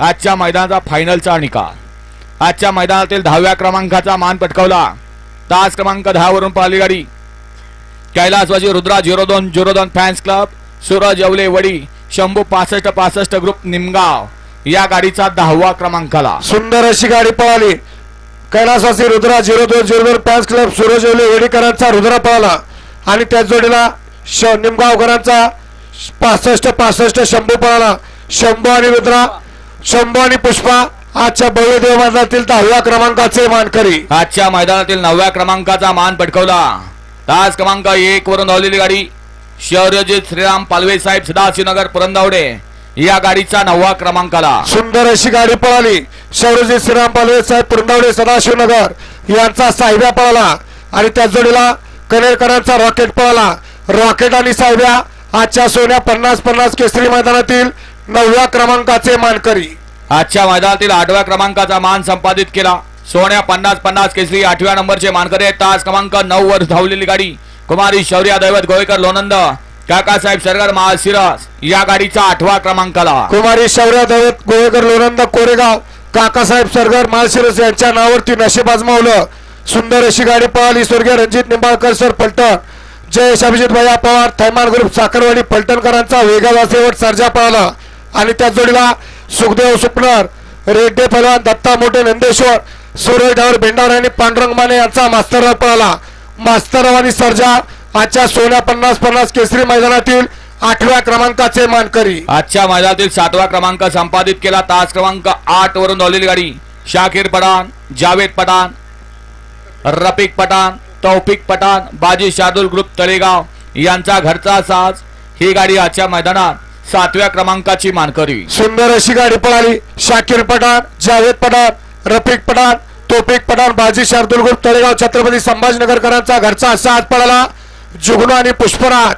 आजच्या मैदानाचा फायनलचा निकाल. आजच्या मैदानातील दहाव्या क्रमांकाचा मान पटकावला. तास क्रमांक दहा वरून पळाली गाडी कैलासवाजी रुद्रा झिरो दोन झिरो दोन फॅन्स क्लब सूरज येवले वडी शंभू पासष्ट पासष्ट ग्रुप निमगाव या गाडीचा दहावा क्रमांकाला. सुंदर अशी गाडी पळाली. कैलासवासी रुद्रा झिरो दोन झिरो दोन फॅन्स क्लब सूरज ओले वडीकरांचा रुद्रा पळाला. आणि त्याच जोडीला श निमगावकरांचा पासष्ट पासष्ट शंभू पळाला. शंभू आणि रुद्रा शंभू आणि पुष्पा आजच्या भव्य देवबाजातील दहाव्या क्रमांकाचे मानकरी. आजच्या मैदानातील नवव्या क्रमांकाचा मान पटकावला. तास क्रमांक एक वरून धावलेली गाडी शौर्यजित श्रीराम पालवे साहेब सदाशिवनगर पुरंदावडे या गाडीचा नववा क्रमांकाला. सुंदर अशी गाडी पळाली. शौर्यजी श्रीराम पालवे साहेब पुरंदावडे सदाशिवनगर यांचा साहेब्या पळाला आणि त्या जोडीला कनेरकरांचा रॉकेट पळाला. रॉकेट आणि साहेब्या आजच्या सोन्या पन्नास पन्नास केसरी मैदानातील नवव्या क्रमांकाचे मानकरी. आजच्या मैदानातील आठव्या क्रमांकाचा मान संपादित केला. सोन्या पन्नास पन्नास केसरी आठव्या नंबरचे मानकरी आहेत. तास क्रमांक नऊ वर धावलेली गाडी. कुमारी शौर्या दैवत गोवेकर लोनंद काकासाहेब सरगर महाशिरस या गाडीचा आठवा क्रमांकाला. कुमारी शौर्य दैवत गोवेकर लोणंद कोरेगाव काकासाहेब सरगर माळशिरस यांच्या नावावरती नशीब आजमावलं. सुंदर अशी गाडी पळाली. स्वर्गीय रणजित निंबाळकर सर फलटण जयेश अभिजित भैया पवार थैमान ग्रुप साखरवाडी फलटणकरांचा वेगाचा शेवट सर्जा पळाला. आणि त्या जोडीला सुखदेव सुपनर रेड्डे पहलवान दत्ता मोठे नंदेश्वर सूर्य डावर भेंडार आणि पांडुरंग माने यांचा मास्तरराव पळाला. मास्तरराव आणि सर्जा आजच्या सोन्या पन्नास पन्नास केसरी मैदानातील आठव्या क्रमांकाचे मानकरी. आजच्या मैदानातील सातवा क्रमांक संपादित केला. तास क्रमांक आठ वरून धावलेली गाडी. शाकीर पठाण जावेद पठाण रफिक पठाण तौफिक पठाण बाजी शार्दुल ग्रुप तळेगाव यांचा घरचा साज ही गाडी आजच्या मैदानात सातव्या क्रमांकाची मानकरी. सुंदर अशी गाडी पळाली. शाकीर पठाण जावेद पठाण रफिक पठाण तोफिक पठाण बाजी शार्दुल ग्रुप तळेगाव छत्रपती संभाजीनगरकरांचा घरचा साथ पळाला. जुगनू आणि पुष्पराज.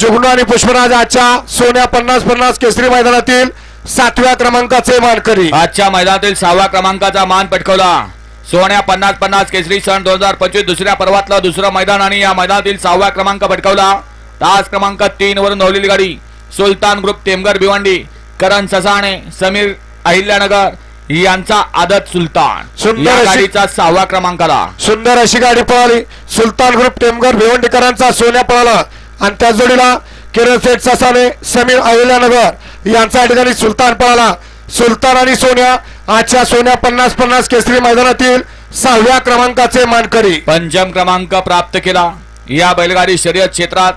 जुगनू आणि पुष्पराज आजच्या सोन्या पन्नास पन्नास केसरी मैदानातील सातव्या क्रमांकाचे मानकरी. आजच्या मैदानातील सहाव्या क्रमांकाचा मान पटकवला. सोन्या पन्नास पन्नास केसरी सन दोन हजार पंचवीस दुसऱ्या पर्वातलं दुसरं मैदान आणि या मैदानातील सहाव्या क्रमांक पटकावला. तास क्रमांक तीन वरून धावलेली गाडी. सुलतान ग्रुप टेमगर भिवंडी करण ससाणे समीर अहिल्यानगर यांचा आदत सुलतान. सुंदर गाडीचा सहाव्या क्रमांकाला सुंदर अशी गाडी पळाली. सुलतान ग्रुप टेमगर भिवंडीकरांचा सोन्या पळाला. आणि त्या जोडीला किरण सेठ ससाने समीर अहिल्यानगर यांचा ठिकाणी सुलतान पळाला. सुलतान आणि सोन्या आजच्या सोन्या पन्नास पन्नास केसरी मैदानातील सहाव्या क्रमांकाचे मानकरी. पंचम क्रमांक प्राप्त केला. या बैलगाडी शर्यत क्षेत्रात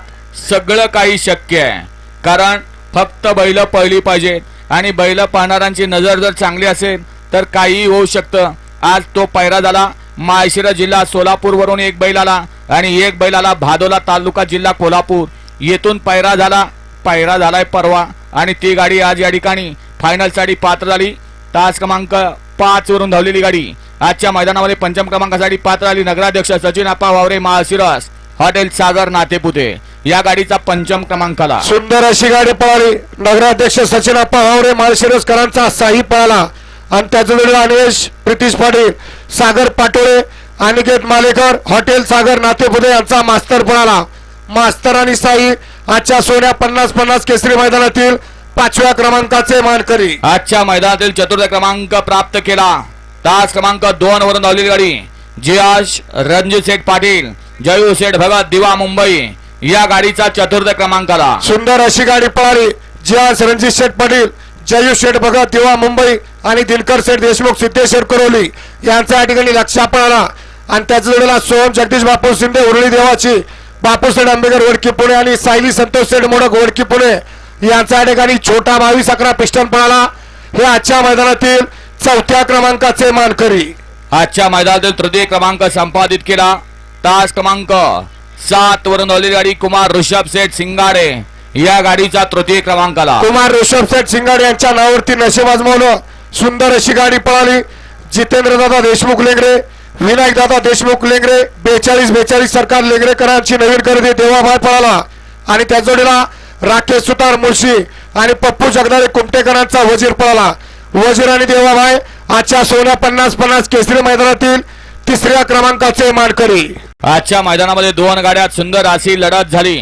सगळं काही शक्य आहे. कारण फक्त बैल पळली पाहिजे. आणि बैल पाहणाऱ्यांची नजर जर चांगली असेल तर काहीही होऊ शकतं. आज तो पैरा झाला माळशिरा जिल्हा सोलापूरवरून एक बैल आला आणि एक बैल आला भादोला तालुका जिल्हा कोल्हापूर. येथून पैरा झाला पैरा झालाय परवा आणि ती गाडी आज या ठिकाणी फायनलसाठी पात्र झाली. तास क्रमांक पाच वरून धावलेली गाडी. आजच्या मैदानामध्ये पंचम क्रमांकासाठी पात्र झाली नगराध्यक्ष सचिन आप्पा वावरे महाशिरस हॉटेल सागर नातेपुते. या गाडीचा पंचम क्रमांकाला. सुंदर अशी गाडी पळाली. नगराध्यक्ष सचिन अप्पा वावरे माळशिरसकरांचा साई पळाला. आणि त्याच्या जोडीला अनिश प्रितीश पाटील सागर पाटोळे अनिकेत मालेकर हॉटेल सागर नातेपुते यांचा मास्तर पळाला. मास्तर आणि साई आजच्या सोन्या पन्नास पन्नास केसरी मैदानातील पाचव्या क्रमांकाचे मानकरी. आजच्या मैदानातील चतुर्थ क्रमांक प्राप्त केला. तास क्रमांक दोन वरून धावलेली गाडी. जियाश रणजित शेठ पाटील जयू शेठ भगत दिवा मुंबई. या गाडीचा चतुर्थ क्रमांकाला सुंदर अशी गाडी पळाली. जियास रणजित शेठ पाटील जयू शेठ भगत दिवा मुंबई आणि दिनकर शेठ देशमुख सिद्धेश्वर करोली यांचा या ठिकाणी लक्षा पळाला आणि त्याच्या जोडीला सोहम जगदीश बापू शिंदे उरळी देवाची बापूसेठ आंबेकर वडकी पुणे आणि सायली संतोष शेठ मोडक वडकी पुणे यांचा या ठिकाणी छोटा बावीस अकरा पिस्टन पळाला. हे आजच्या मैदानातील चौथ्या क्रमांकाचे मानकरी. आजच्या मैदानातील तृतीय क्रमांक संपादित केला. तास क्रमांक सात वरून धावलेली गाडी कुमार ऋषभ सेठ सिंगाडे. या गाडीचा तृतीय क्रमांकाला. कुमार ऋषभ सेठ सिंगाडे यांच्या नावावरती नशेब आजमावलं सुंदर अशी गाडी पळाली. जितेंद्र दादा देशमुख लेंगरे विनायक दादा देशमुख लेंगरे बेचाळीस बेचाळीस सरकार लेंगरेकरांची नवीन खरेदी देवाभाय पळाला. आणि त्या जोडीला राकेश सुतार मुळशी आणि पप्पू जगदाळे कुमटेकरांचा वजीर पळाला. वजीर आणि देवाभाई आजच्या सोन्या पन्नास पन्नास केसरी मैदानातील तिसऱ्या क्रमांकाचे मानकरी. आजच्या मैदानामध्ये दोन गाड्यात सुंदर अशी लढत झाली.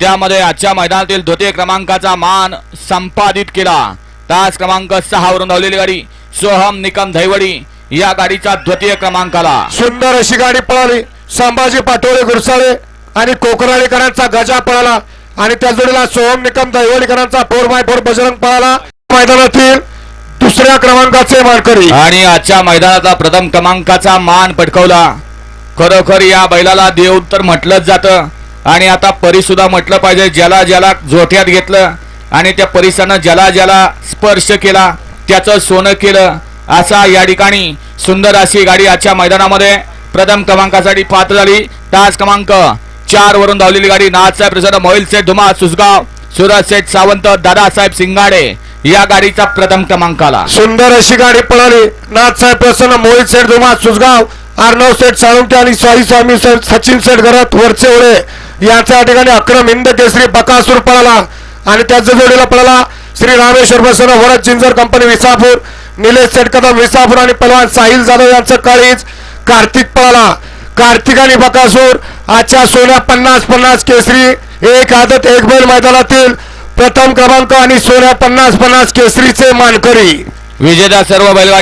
त्यामध्ये आजच्या मैदानातील द्वितीय क्रमांकाचा मान संपादित केला. तास क्रमांक सहा वरून धावलेली गाडी सोहम निकम धैवडी या गाडीचा द्वितीय क्रमांकाला. सुंदर अशी गाडी पळाली. संभाजी पाटोळे गुरसाळे आणि कोकराळीकरांचा गजा पळाला. आणि त्या जोडीला सोहम निकम दैवडीकरांचा फोर बाय फोर बजरंग पळाला. मैदानातील दुसऱ्या क्रमांकाचे मानकरी. आणि आजच्या मैदानाचा प्रथम क्रमांकाचा मान पटकवला. खरोखर या बैलाला देव तर म्हटलंच जातं. आणि आता परीसुद्धा म्हटलं पाहिजे ज्याला ज्याला झोठ्यात घेतलं आणि त्या परिसानं ज्याला ज्याला स्पर्श केला त्याचं सोनं केलं असा या ठिकाणी सुंदर अशी गाडी आजच्या मैदानामध्ये प्रथम क्रमांकासाठी पात्र झाली. तास क्रमांक चार वरून धावलेली गाडी नाथसाहेब प्रसन्न मोहिल सेठ धुमा सुसगाव सुरज सेठ सावंत दादासाहेब सिंगाडे या गाडीचा प्रथम क्रमांक आला सुंदर अशी गाडी पळाली. नाथसाहेब प्रसन्न मोहित सेठ धुमा सुसगाव अर्णव सेठ साळुंके आणि स्वाई स्वामी सेठ सचिन सेठ घरात वरचे ओळे. यांच्या या ठिकाणी अक्रम हिंद केसरी बकासूर पळाला. आणि त्याच्या जोडीला पळाला श्री रामेश्वर प्रसन्न वरद जिंजर कंपनी विसापूर. निलेश सेठ कदम विसापूर आणि पलवान साहिल जाधव यांचं काळीज कार्तिक पळाला. कार्तिक आणि बकासूर आजच्या सोन्या पन्नास पन्नास केसरी एक आदत एक बैल मैदानातील प्रथम क्रमांक आणि सोन्या पन्नास पन्नास केसरीचे मानकरी. विजेता सर्व बैलगाडी